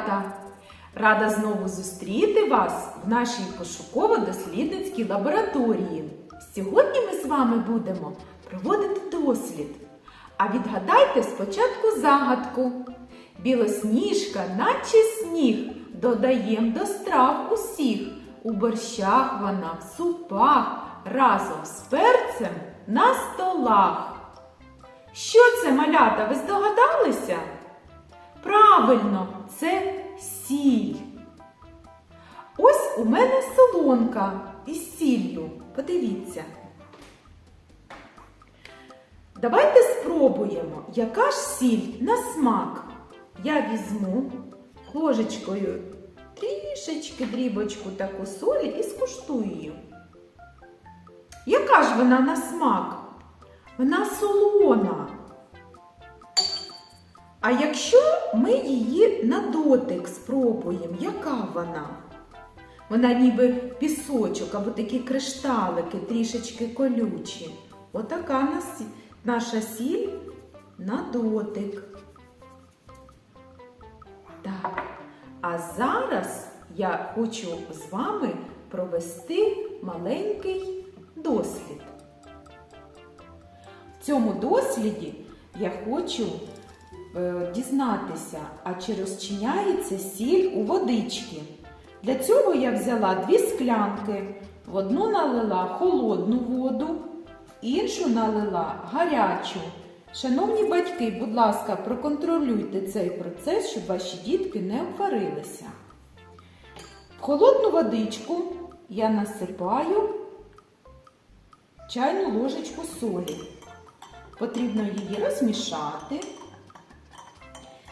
малята! Рада знову зустріти вас в нашій пошуково-дослідницькій лабораторії. Сьогодні ми з вами будемо проводити дослід. А відгадайте спочатку загадку. Білосніжка, наче сніг, додаєм до страв усіх. У борщах вона, в супах, разом з перцем на столах. Що це, малята, ви здогадалися? Правильно, це сіль. Ось у мене солонка із сіллю. Подивіться. Давайте спробуємо, яка ж сіль на смак. Я візьму ложечкою трішечки дрібочку таку солі і скуштую її. Яка ж вона на смак? Вона солона. А якщо ми її на дотик спробуємо, яка вона? Вона ніби пісочок або такі кришталики, трішечки колючі. Отака нас- наша сіль на дотик. Так. А зараз я хочу з вами провести маленький дослід. В цьому досліді я хочу дізнатися, а чи розчиняється сіль у водички. Для цього я взяла дві склянки. В одну налила холодну воду, іншу налила гарячу. Шановні батьки, будь ласка, проконтролюйте цей процес, щоб ваші дітки не обварилися. В холодну водичку я насипаю чайну ложечку солі. Потрібно її розмішати.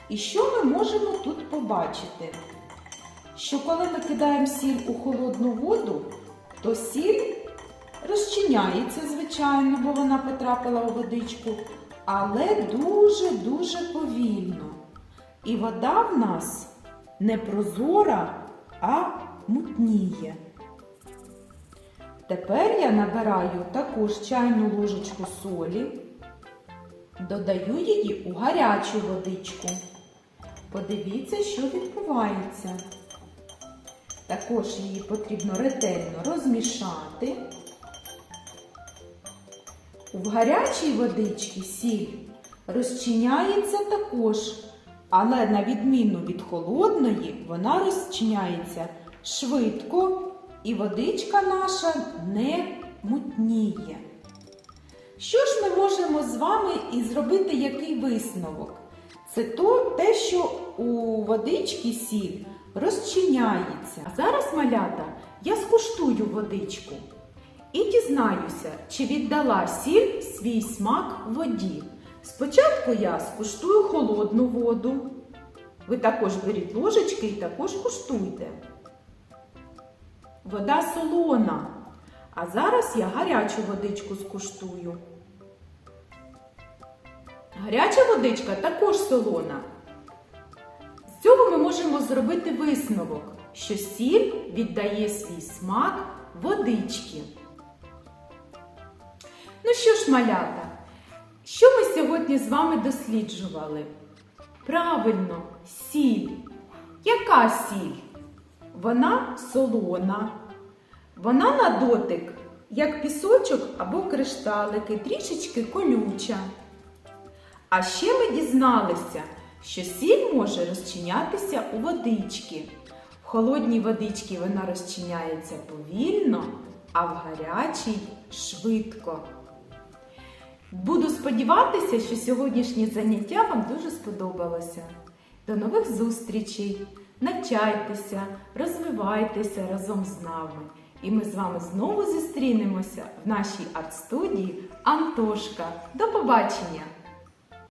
І що ми можемо тут побачити? Що коли ми кидаємо сіль у холодну воду, то сіль розчиняється, звичайно, бо вона потрапила у водичку, але дуже-дуже повільно. І вода в нас не прозора, а мутніє. Тепер я набираю також чайну ложечку солі, додаю її у гарячу водичку. Подивіться, що відбувається. Також її потрібно ретельно розмішати. В гарячій водичці сіль розчиняється також, але на відміну від холодної, вона розчиняється швидко і водичка наша не мутніє. Що ж ми можемо з вами і зробити який висновок? Це то, те, що у водичці сіль розчиняється. Зараз, малята, я скуштую водичку і дізнаюся, чи віддала сіль свій смак воді. Спочатку я скуштую холодну воду. Ви також беріть ложечки і також куштуйте. Вода солона. А зараз я гарячу водичку скуштую. Гаряча водичка також солона. З цього ми можемо зробити висновок, що сіль віддає свій смак водички. Ну що ж, малята, що ми сьогодні з вами досліджували? Правильно, сіль. Яка сіль? Вона солона. Вона на дотик, як пісочок або кришталики, трішечки колюча. А ще ми дізналися, що сіль може розчинятися у водички. В холодній водичці вона розчиняється повільно, а в гарячій швидко. Буду сподіватися, що сьогоднішнє заняття вам дуже сподобалося. До нових зустрічей! Навчайтеся, розвивайтеся разом з нами. І ми з вами знову зустрінемося в нашій арт-студії Антошка. До побачення!